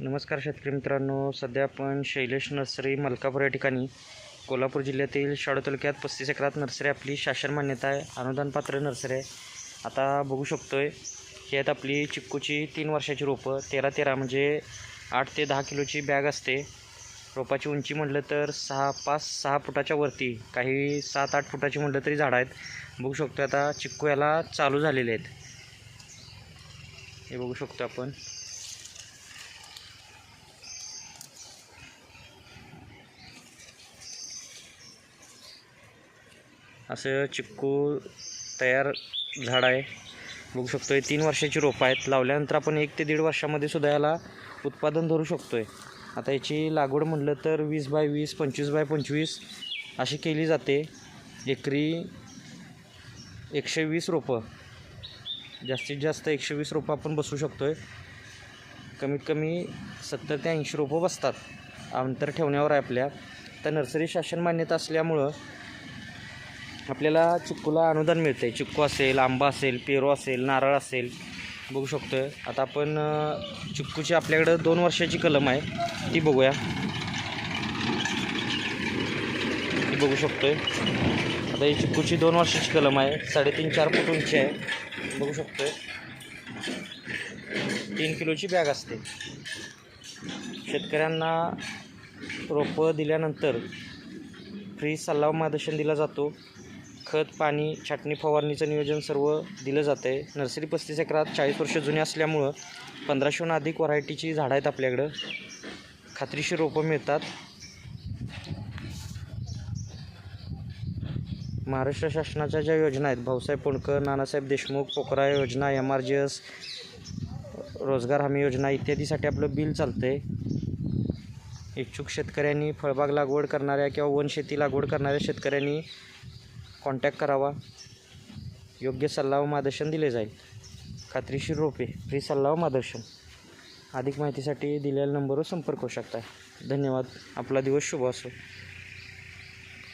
नमस्कार शेतकरी मित्रांनो सध्या आपण शैलेश नर्सरी मलकापूर या ठिकाणी. कोल्हापूर जिल्ह्यातील शाळा तालुक्यात पस्तीस एकरात नर्सरी आपली शासन मान्यता आहे. अनुदानपात्र नर्सरी आहे. आता बघू शकतोय ही आहेत आपली चिक्कूची तीन वर्षाची रोपं. तेरा तेरा म्हणजे आठ ते दहा किलोची बॅग असते. रोपाची उंची म्हटलं तर सहा पाच सहा फुटाच्या वरती. काही सात आठ फुटाची म्हटलं तरी झाडं आहेत. बघू शकतो आता चिक्कू याला चालू झालेले आहेत. हे बघू शकतो आपण. असं चिक्कू तयार झाड आहे. बघू शकतो आहे तीन वर्षाची रोपं आहेत. लावल्यानंतर आपण एक ते दीड वर्षामध्ये सुद्धा याला उत्पादन धरू शकतो आहे आता याची लागवड म्हटलं तर वीस बाय वीस पंचवीस बाय पंचवीस अशी केली जाते. एकरी एकशे वीस रोपं. जास्तीत जास्त एकशे वीस रोपं आपण बसवू शकतो आहे कमीत कमी सत्तर ते ऐंशी रोपं बसतात. अंतर ठेवण्यावर आहे आपल्या. तर नर्सरी शासन मान्यता असल्यामुळं आपल्याला चिक्कूला अनुदान मिळतं आहे चिक्कू असेल आंबा असेल पेरू असेल नारळ असेल. बघू शकतो आहे आता आपण चिक्कूची आपल्याकडं दोन वर्षाची कलम आहे. ती बघूया. ती बघू शकतो आहे आता ही चिक्कूची दोन वर्षाची कलम आहे. साडेतीन चार फूट उंची आहे. बघू शकतो आहे तीन किलोची बॅग असते. शेतकऱ्यांना रोपं दिल्यानंतर फ्री सल्ला मार्गदर्शन दिला जातो. खत पाणी छाटणी फवारणीचं नियोजन सर्व दिलं जातं आहे नर्सरी पस्तीस एकरात चाळीस वर्ष जुनी असल्यामुळं पंधराशेहून अधिक व्हरायटीची झाडं आहेत आपल्याकडं. खात्रीशीर रोपं मिळतात. महाराष्ट्र शासनाच्या ज्या योजना आहेत भाऊसाहेब पुणकर नानासाहेब देशमुख पोखरा योजना एम आर जी एस रोजगार हमी योजना इत्यादीसाठी आपलं बिल चालतं आहे इच्छुक शेतकऱ्यांनी फळबाग लागवड करणाऱ्या किंवा वनशेती लागवड करणाऱ्या शेतकऱ्यांनी कॉन्टॅक्ट करावा. योग्य सल्ला व मार्गदर्शन दिले जाईल. खात्रीशीर रोपे फ्री सल्ला व मार्गदर्शन. अधिक माहितीसाठी दिलेल्या नंबरवर संपर्क करू शकता धन्यवाद. आपला दिवस शुभ असो.